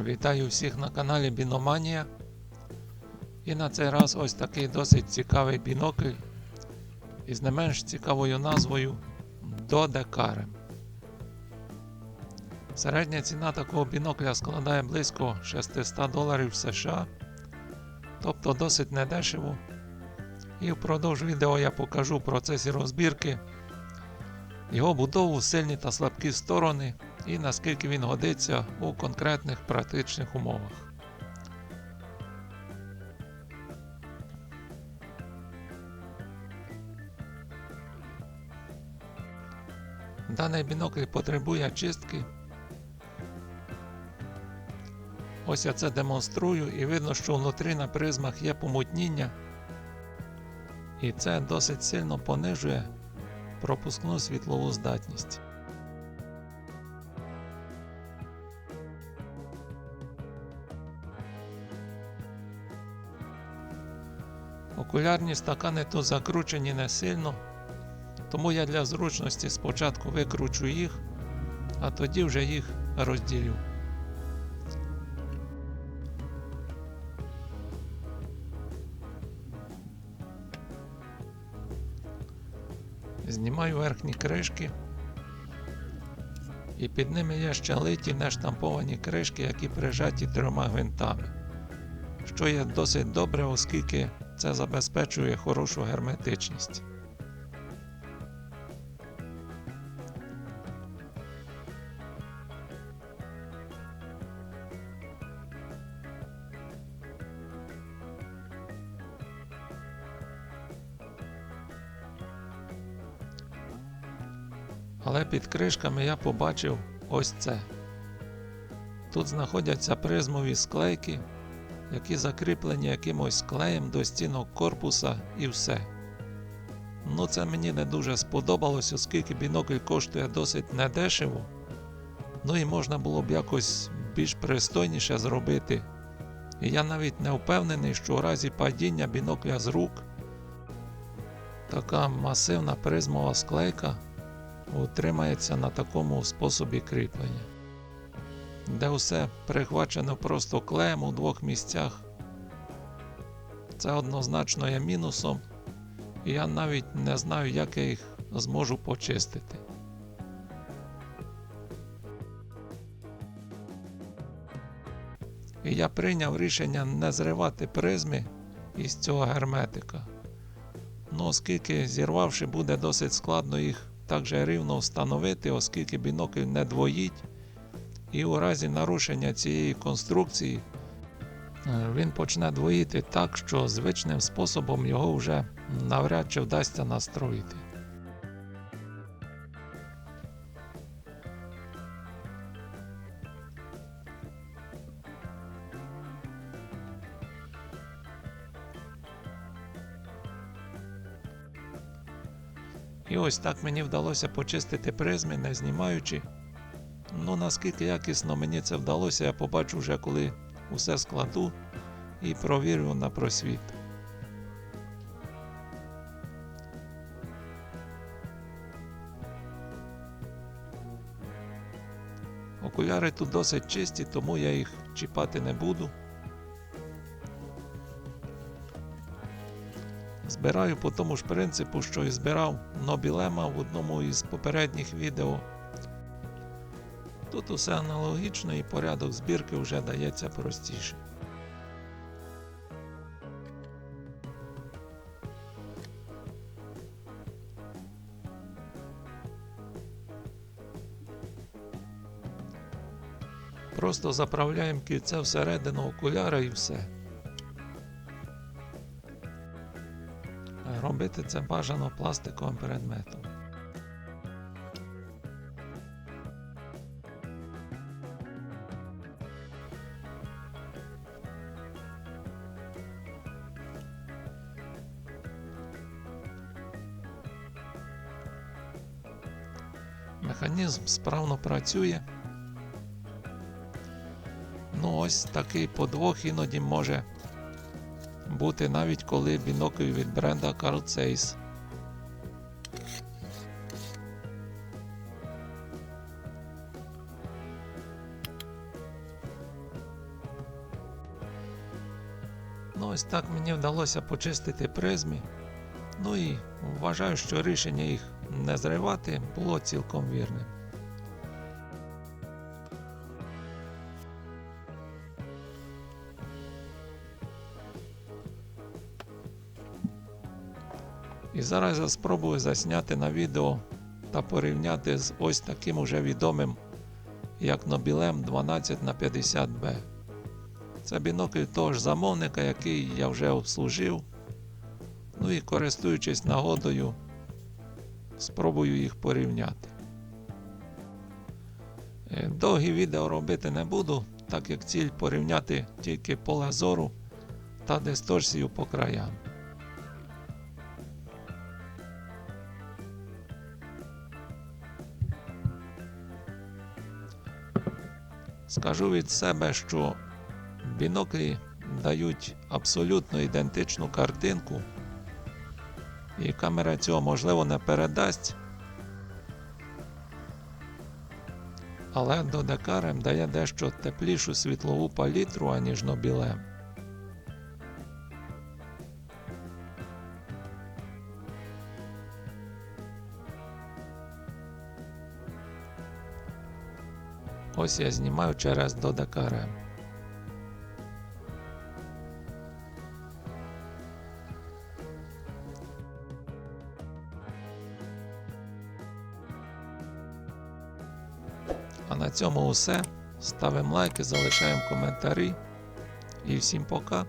Вітаю всіх на каналі Біноманія. І на цей раз ось такий досить цікавий бінокль із не менш цікавою назвою Додекарем. Середня ціна такого бінокля складає близько 600 доларів США, тобто досить недешево. І впродовж відео я покажу в процесі розбірки його будову, сильні та слабкі сторони і наскільки він годиться у конкретних практичних умовах. Даний бінокль потребує чистки. Ось я це демонструю і видно, що внутрі на призмах є помутніння. І це досить сильно понижує пропускну світлову здатність. Окулярні стакани тут закручені не сильно, тому я для зручності спочатку викручу їх, а тоді вже їх розділю. Знімаю верхні кришки. І під ними є ще литі нештамповані кришки, які прижаті трьома гвинтами, що є досить добре, оскільки це забезпечує хорошу герметичність. Але під кришками я побачив ось це. Тут знаходяться призмові склейки, які закріплені якимось клеєм до стінок корпуса і все. Ну, це мені не дуже сподобалось, оскільки бінокль коштує досить недешево. Ну і можна було б якось більш пристойніше зробити. І я навіть не впевнений, що у разі падіння бінокля з рук така масивна призмова склейка утримається на такому способі кріплення, де все прихвачено просто клеєм у двох місцях. Це однозначно є мінусом, і я навіть не знаю, як я їх зможу почистити. І я прийняв рішення не зривати призми із цього герметика. Ну, оскільки зірвавши буде досить складно їх також рівно встановити, оскільки бінокль не двоїть, і у разі нарушення цієї конструкції е, він почне двоїти так, що звичним способом його вже навряд чи вдасться настроїти. І ось так мені вдалося почистити призми, не знімаючи. Ну наскільки якісно мені це вдалося, я побачу вже коли усе складу і провірю на просвіт. Окуляри тут досить чисті, тому я їх чіпати не буду. Збираю по тому ж принципу, що і збирав Нобілема в одному із попередніх відео. Тут усе аналогічно і порядок збірки вже дається простіше. Просто заправляємо кільце всередину окуляра і все. Робити це бажано пластиковим предметом. механізм справно працює. Ну, ось такий подвох іноді може бути навіть коли бінокль від бренда Carl Zeiss. Ну, ось так мені вдалося почистити призмі. Ну і вважаю, що рішення їх не зривати було цілком вірним. І зараз я спробую засняти на відео та порівняти з ось таким уже відомим, як Нобілем 12 на 50B. Це бінокль того ж замовника, який я вже обслужив. Ну і користуючись нагодою, спробую їх порівняти. Е, Довгі відео робити не буду, так як ціль порівняти тільки поле зору та дисторсію по краям. Скажу від себе, що біноклі дають абсолютно ідентичну картинку, і камера цього можливо не передасть. Але додекарем дає дещо теплішу світлову палітру, аніж нобілем. Ось я знімаю через додекарем. А на цьому все. Ставимо лайки, залишаємо коментарі. І всім пока.